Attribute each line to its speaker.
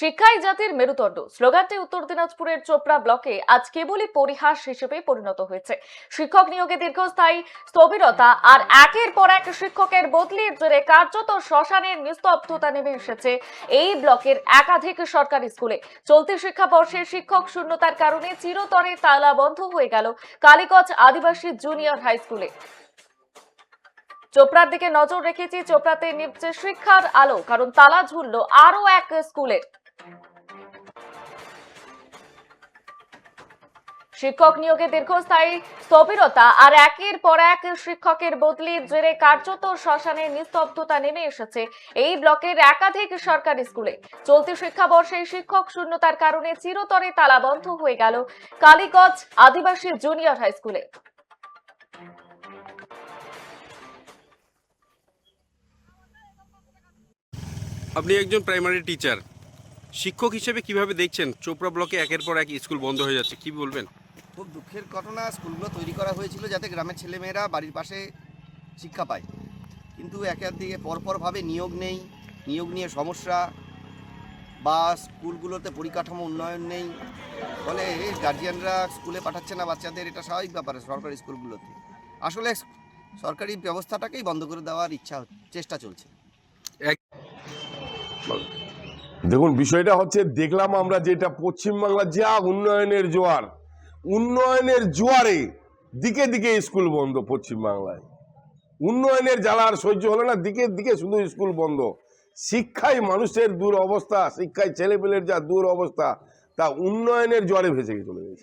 Speaker 1: শিক্ষাই জাতির মেরুদণ্ড। স্লোগানটি উত্তর দিনাজপুরের চোপড়া ব্লকে আজ কেবলই পরিহাস হিসেবে পরিণত হয়েছে। শিক্ষক নিয়োগে দীর্ঘস্থায়ী স্থবিরতা আর একের পর এক শিক্ষকের বদলির জেরে কার্যত শ্মশানের নিস্তব্ধতা নেমে এসেছে এই ব্লকের একাধিক সরকারি স্কুলে। চলতি শিক্ষাবর্ষে শিক্ষক শূন্যতার কারণে চিরতরে তালা বন্ধ হয়ে গেল কালীগঞ্জ আদিবাসী জুনিয়র হাই স্কুলে। চোপড়ার দিকে নজর রেখেছি, চোপড়াতে নিচ্ছে শিক্ষার আলো, কারণ তালা ঝুললো আরও এক স্কুলে। শিক্ষক নিয়োগে দীর্ঘস্থায়ী স্থবিরতা আর একের পর এক শিক্ষকের বদলির জেরে কার্যত শ্মশানের নিস্তব্ধতা নেমে এসেছে। এই ব্লকের একাধিক সরকারি স্কুলে চলতি শিক্ষাবর্ষে শিক্ষক শূন্যতার কারণে চিরতরে তালা বন্ধ হয়ে গেল কালীগঞ্জ আদিবাসী জুনিয়র হাই স্কুলে।
Speaker 2: আপনি একজন প্রাইমারি টিচার। শিক্ষক হিসেবে কীভাবে দেখছেন? চোপড়া ব্লকে একের পর এক স্কুল বন্ধ হয়ে যাচ্ছে কি বলবেন?
Speaker 3: খুব দুঃখের ঘটনা স্কুলগুলো তৈরি করা হয়েছিল যাতে গ্রামের ছেলেমেয়েরা বাড়ির পাশে শিক্ষা পায়। কিন্তু একের দিকে পরপরভাবে নিয়োগ নেই নিয়োগ নিয়ে সমস্যা বা স্কুলগুলোতে পরিকাঠামো উন্নয়ন নেই। ফলে গার্জিয়ানরা স্কুলে পাঠাচ্ছে না বাচ্চাদের এটা স্বাভাবিক ব্যাপার সরকারি স্কুলগুলোতে। আসলে সরকারি ব্যবস্থাটাকেই বন্ধ করে দেওয়ার ইচ্ছা চেষ্টা চলছে।
Speaker 4: দেখুন, বিষয়টা হচ্ছে দেখলাম আমরা যেটা পশ্চিমবাংলার যা উন্নয়নের জোয়ার, উন্নয়নের জোয়ারে দিকে দিকে স্কুল বন্ধ পশ্চিমবাংলায়। উন্নয়নের জ্বালা আর সহ্য হলো না, দিকে দিকে শুধু স্কুল বন্ধ। শিক্ষায় মানুষের দূর অবস্থা শিক্ষায় ছেলেপেলের যা দূর অবস্থা তা উন্নয়নের জ্বরে ভেসে চলে গেছে।